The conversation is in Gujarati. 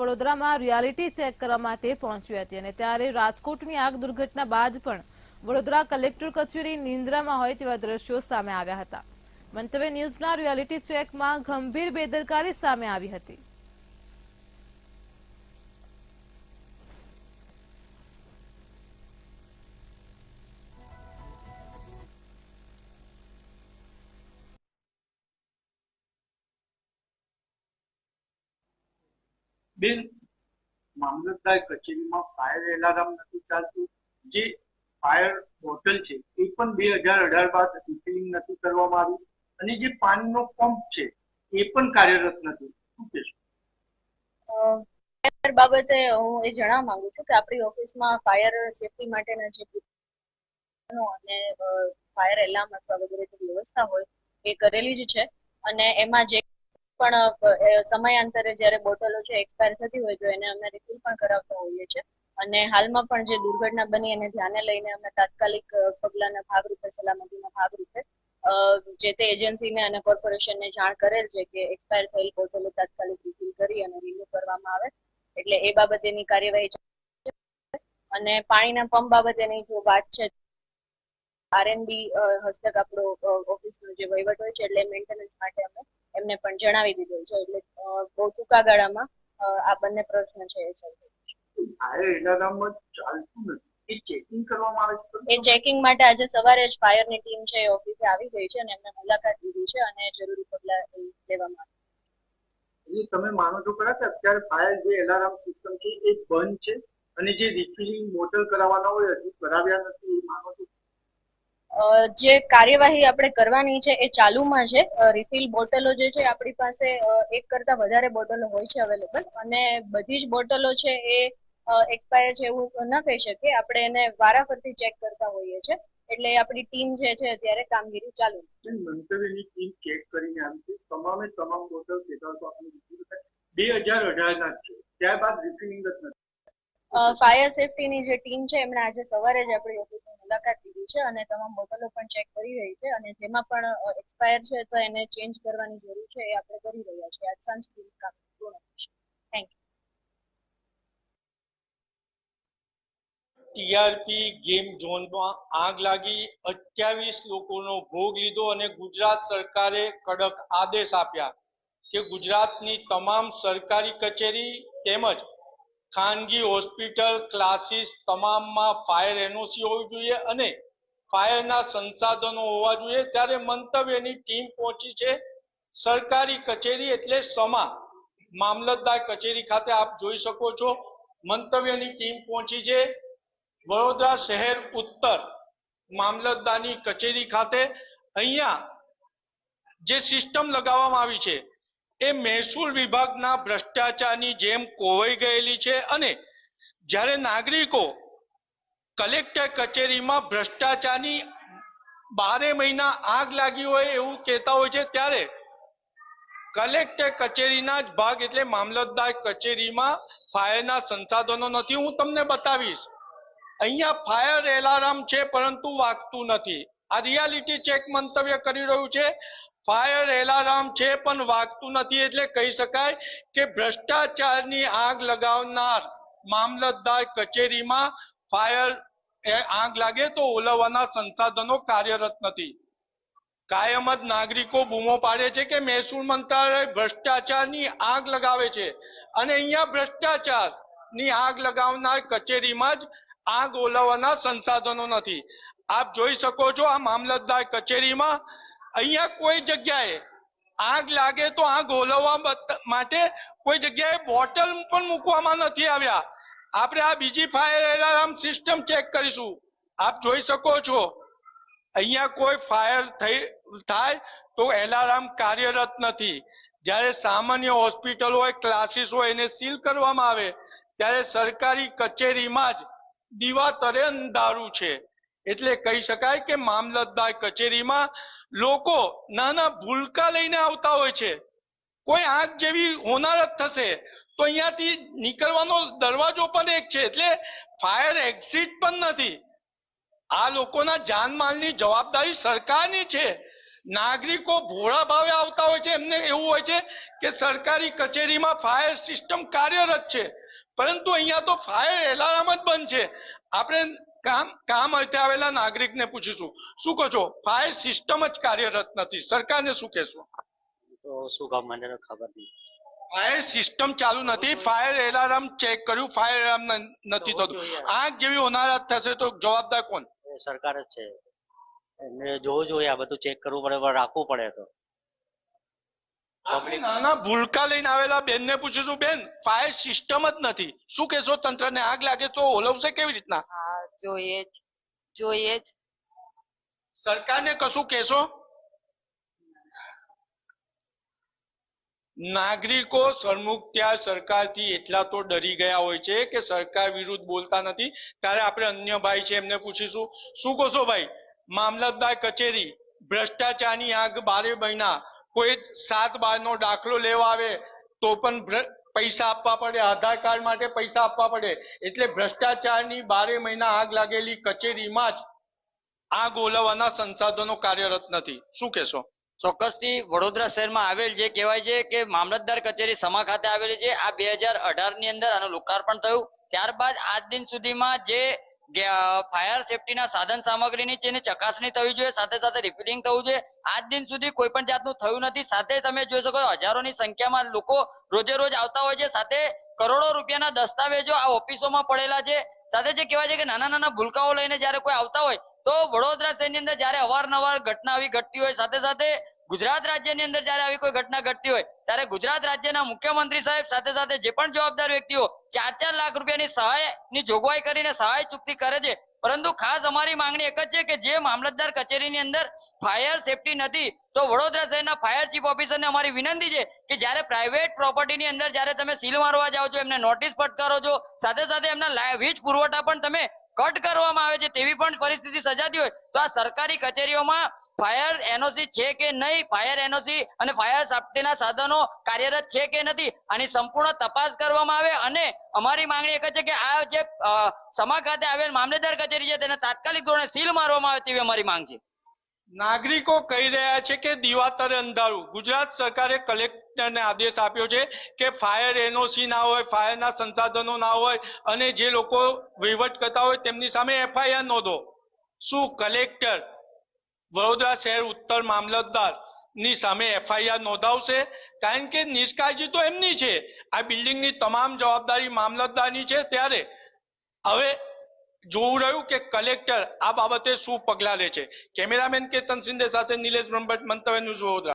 વડોદરામાં રિયાલિટી ચેક કરવા માટે પહોંચી હતી અને ત્યારે રાજકોટની આગ દુર્ઘટના બાદ પણ વડોદરા કલેક્ટર કચેરી નિંદ્રામાં હોય તેવા દ્રશ્યો સામે આવ્યા હતા. મંતવ્ય ન્યૂઝના રિયાલિટી ચેકમાં ગંભીર બેદરકારી સામે આવી હતી. બેન મામલતદાર કચેરીમાં ફાયર એલાર્મ નથી ચાલતું. જે ફાયર બોટલ છે એ પણ બે હજાર અઢાર બાદ રિફિલિંગ નથી કરવામાં આવ્યું. અને જે પાણીનો પંપ છે એ પણ કાર્યરત નથી. શું કહેશો? ફાયર બાબતે હું એ જણાવવા માંગુ છું કે આપણી ઓફિસમાં ફાયર સેફટી માટેના જે અને ફાયર એલાર્મ અથવા વગેરે જે વ્યવસ્થા હોય એ કરેલી જ છે. અને એમાં જે પણ સમયાંતરે જ્યારે બોટલો છે એક્સપાયર થતી હોય તો એને અમે રિફિલ પણ કરાવતા હોઈએ છીએ. અને હાલમાં પણ જે દુર્ઘટના બની એને ધ્યાને લઈને અમે તાત્કાલિક પગલાના ભાગરૂપે, સલામતીના ભાગરૂપે જે તે એજન્સીને અને કોર્પોરેશનને જાણ કરેલ છે કે એક્સપાયર થયેલ બોટલો તાત્કાલિક રિફિલ કરી અને રિન્યુ કરવામાં આવે. એટલે એ બાબતેની કાર્યવાહી અને પાણીના પંપ બાબતેની જો વાત છે આરએનબી હસ્તક આપણો ઓફિસનો જે વહીવટ હોય છે એટલે મેન્ટેનન્સ માટે અમે એમને પણ જણાવી દીધું છે. એટલે બહુ ટૂંકા ગાળામાં આ બંને પ્રશ્ન છે એ ફાયર ચાલતું નથી. એ ચેકિંગ કરવામાં આવે છે એ ચેકિંગ માટે આજે સવારે જ ફાયરની ટીમ છે એ ઓફિસે આવી ગઈ છે અને એમને મુલાકાત લીધી છે અને જરૂરી પગલા લેવામાં એટલે તમે માનો છો ખરા કે અત્યારે ફાયર જે એલાર્મ સિસ્ટમ છે એ બંધ છે અને જે રિફિલિંગ મોટર કરાવવાના હોય હજુ કરાવ્યા નથી એ માનો છો? જે કાર્યવાહી આપણે કરવાની છે એ ચાલુમાં છે. રિફિલ બોટલો જે છે આપણી પાસે એક કરતા વધારે બોટલો હોય છે અવેલેબલ અને બધી જ બોટલો છે એ એક્સપાયર છે એવું ન કહી શકીએ. આપણે એને વારાફરતી ચેક કરતા હોઈએ છીએ એટલે આપણી ટીમ જે છે અત્યારે કામગીરી ચાલુ છે. મંતવ્યની ટીમ ચેક કરીને આવી છે. તમામે તમામ બોટલ તો બે હજાર અઢાર ના છે. ત્યારબાદ રિફિલિંગ જ નથી. ફાયર સેફટીની જે ટીમ છે એમણે આજે સવારે જ આપણી ઓફિસની મુલાકાત લીધી છે અને તમામ બોટલો પણ ચેક કરી રહી છે અને જેમાં પણ એક્સપાયર છે તો એને ચેન્જ કરવાની જરૂર છે એ આપણે કરી રહ્યા છીએ. આજ સાંજ સુધી કામ પૂર્ણ થશે. થેન્ક યુ ટીઆરપી ગેમ ઝોનમાં આગ લાગી અઠ્યાવીસ લોકોનો ભોગ લીધો અને ગુજરાત સરકારે કડક આદેશ આપ્યા કે ગુજરાતની તમામ સરકારી કચેરી તેમજ ખાનગી હોસ્પિટલ, ક્લાસીસ, તમામમાં ફાયર એનઓસી હોવી જોઈએ અને ફાયરના સંસાધનો હોવા જોઈએ. ત્યારે મંતવ્યની ટીમ પહોંચી છે. સરકારી કચેરી એટલે સમા. મામલતદાર કચેરી ખાતે આપ જોઈ શકો છો. મંતવ્યની ટીમ પહોંચી છે. વડોદરા શહેર ઉત્તર મામલતદારની કચેરી ખાતે. અહીંયા જે સિસ્ટમ લગાવવામાં આવી છે એ મહેસૂલ વિભાગના ભ્રષ્ટાચારની જેમ કોવાઈ ગયેલી છે અને જ્યારે નાગરિકો કલેક્ટર કચેરીમાં ભ્રષ્ટાચારની બારે મહિના આગ લાગી હોય એવું કહેતા હોય છે ત્યારે કલેક્ટર કચેરીના જ ભાગ એટલે મામલતદાર કચેરીમાં ફાયરના સંસાધનો નથી. હું તમને બતાવીશ. અહીંયા ફાયર એલાર્મ છે પરંતુ વાગતું નથી. આ રિયાલિટી ચેક મંતવ્ય કરી રહ્યું છે. ફાયર એલાર્મ છે પણ વાગતું નથી એટલે કહી શકાય કે ભ્રષ્ટાચારની આગ લગાવનાર મામલતદાર કચેરીમાં ફાયર આગ લાગે તો ઓલવવાના સંસાધનો કાર્યરત નથી. કાયમ જ નાગરિકો બૂમો પાડે છે કે મહેસૂલ મંત્રાલય ભ્રષ્ટાચારની આગ લગાવે છે. અને અહીંયા ભ્રષ્ટાચારની આગ લગાવનાર કચેરીમાં જ આગ ઓલવવાના સંસાધનો નથી. આપ જોઈ શકો છો આ મામલતદાર કચેરીમાં અહીંયા કોઈ જગ્યાએ આગ લાગે તો આગ ઓલવવા માટે કોઈ જગ્યાએ બોટલ પણ મૂકવામાં નથી આવ્યા. આપણે આ બીજી ફાયર એલાર્મ સિસ્ટમ ચેક કરીશું. આપ જોઈ શકો છો. અહીંયા કોઈ ફાયર થઈ, થાય તો એલાર્મ કાર્યરત નથી. જ્યારે સામાન્ય હોસ્પિટલ હોય ક્લાસીસ હોય, એને સીલ કરવામાં આવે, ત્યારે સરકારી કચેરીમાં જ દીવા તરે અંધારું છે. એટલે કહી શકાય કે મામલતદાર કચેરીમાં લોકો નાના ભૂલકા લઈને આવતા હોય છે. કોઈ આંખ જેવી હોનારત થશે તો અહીંયાથી નીકળવાનો દરવાજો પણ એક છે, એટલે ફાયર એક્ઝિટ પણ નથી. આ લોકોના જાનમાલની જવાબદારી સરકારની છે. નાગરિકો ભોળા ભાવે આવતા હોય છે, એમને એવું હોય છે કે સરકારી કચેરીમાં ફાયર સિસ્ટમ કાર્યરત છે. પરંતુ અહીંયા તો ફાયર એલાર્મ જ બંધ છે. આપણે કામ કામ અર્થે આવેલા નાગરિકને પૂછીશું. શું કહો છો? ફાયર સિસ્ટમ જ કાર્યરત નથી. સરકારને શું કહેશો? તો શું કામ મને ખબર નહીં. ફાયર સિસ્ટમ ચાલુ નથી. ફાયર એલાર્મ ચેક કર્યું. ફાયર એલાર્મ નથી થતું. આગ જેવી હોનારત થશે તો જવાબદાર કોણ? સરકાર જ છે. એમને જોવું જોઈએ આ બધું ચેક કરવું પડે રાખવું પડે તો. નાના ભૂલકા લઈને આવેલા બેન બેનને પૂછીશું બેન ફાયર સિસ્ટમ જ નથી. શું કહેશો? તંત્રને આગ લાગે તો ઓલવશે કેવી રીતના? હા જોઈએ જ. જોઈએ જ. સરકારને કશું કહેશો? નાગરિકો સરમુખત્યાર સરકારથી એટલા તો ડરી ગયા હોય છે કે સરકાર વિરુદ્ધ બોલતા નથી. ત્યારે આપણે અન્ય ભાઈ છે, એમને પૂછીશું. શું કહો ભાઈ? મામલતદાર કચેરી, ભ્રષ્ટાચારની આગ બારે મહિના કોઈ સાત બારનો દાખલો લેવા આવે તો પણ પૈસા આપવા પડે, આધાર કાર્ડ માટે પૈસા આપવા પડે. એટલે ભ્રષ્ટાચારની બારે મહિના આગ લાગેલી કચેરીમાં જ આગ ઓલવવાના સંસાધનો કાર્યરત નથી. શું કહેશો? ચોક્કસથી વડોદરા શહેરમાં આવેલ જે કહેવાય છે કે મામલતદાર કચેરી સમા ખાતે આવેલી છે, આ બે ની અંદર આનું લોકાર્પણ થયું. ત્યારબાદ આજ દિન સુધીમાં જે ફાયર સેફટીના સાધન સામગ્રીની જેની ચકાસણી થવી જોઈએ, સાથે સાથે રિપેરિંગ થવું જોઈએ. આજ દિન સુધી કોઈ પણ જાતનું થયું નથી. સાથે તમે જોઈ શકો હજારોની સંખ્યામાં લોકો રોજે રોજ આવતા હોય છે. સાથે કરોડો રૂપિયાના દસ્તાવેજો આ ઓફિસોમાં પડેલા છે. સાથે જે કહેવાય છે કે નાના નાના ભૂલકાઓ લઈને જ્યારે કોઈ આવતા હોય, તો વડોદરા શહેરની અંદર જ્યારે અવારનવાર ઘટના આવી ઘટતી હોય, સાથે સાથે ગુજરાત રાજ્યની અંદર જ્યારે આવી કોઈ ઘટના ઘટતી હોય, ત્યારે ગુજરાત રાજ્યના મુખ્યમંત્રી સાહેબ સાથે સાથે જે પણ જવાબદાર વ્યક્તિઓ ચાર ચાર લાખ રૂપિયાની સહાયની જોગવાઈ કરીને સહાય ચૂકતી કરે છે. પરંતુ ખાસ અમારી માંગણી એક જ છે કે જે મામલતદાર કચેરીની અંદર ફાયર સેફટી નથી, તો વડોદરા શહેરના ફાયર ચીફ ઓફિસરને અમારી વિનંતી છે કે જ્યારે પ્રાઇવેટ પ્રોપર્ટીની અંદર જ્યારે તમે સીલ મારવા જાઓ છો, એમને નોટિસ ફટકારો છો, સાથે સાથે એમના વીજ પુરવઠા પણ તમે કટ કરવામાં આવે છે તેવી પણ પરિસ્થિતિ સજાતી હોય, તો આ સરકારી કચેરીઓમાં ફાયર એનઓસી છે કે નહીં? ફાયર એનઓસી અને ફાયર સેફ્ટીના સાધનો કાર્યરત છે કે નથી? આની સંપૂર્ણ તપાસ કરવામાં આવે અને અમારી માંગણી એક જ છે કે આ જે સમા ખાતે આવેલ મામલેદાર કચેરી છે તેને તાત્કાલિક ધોરણે સીલ મારવામાં આવે તેવી અમારી માંગ છે. નાગરિકો કહી રહ્યા છે કે દિવાતરે અંધારું. ગુજરાત સરકારે કલેક્ટરને આદેશ આપ્યો છે કે ફાયર એનઓસી ના હોય ફાયરના સંસાધનો ના હોય અને જે લોકો વહીવટ કરતા હોય તેમની સામે એફઆઈઆર નોંધો. શું કલેક્ટર વડોદરા શહેર ઉત્તર મામલતદારની સામે એફઆઈઆર નોંધાવશે. કારણ કે નિષ્કાળજી તો એમની છે. આ બિલ્ડિંગની તમામ જવાબદારી મામલતદારની છે. ત્યારે હવે જોવું રહ્યું કે કલેક્ટર આ બાબતે શું પગલાં લે છે. કેમેરામેન કેતન શિંદે સાથે નિલેશ બ્રહ્મભટ્ટ, મંતવ્ય ન્યૂઝ વડોદરા.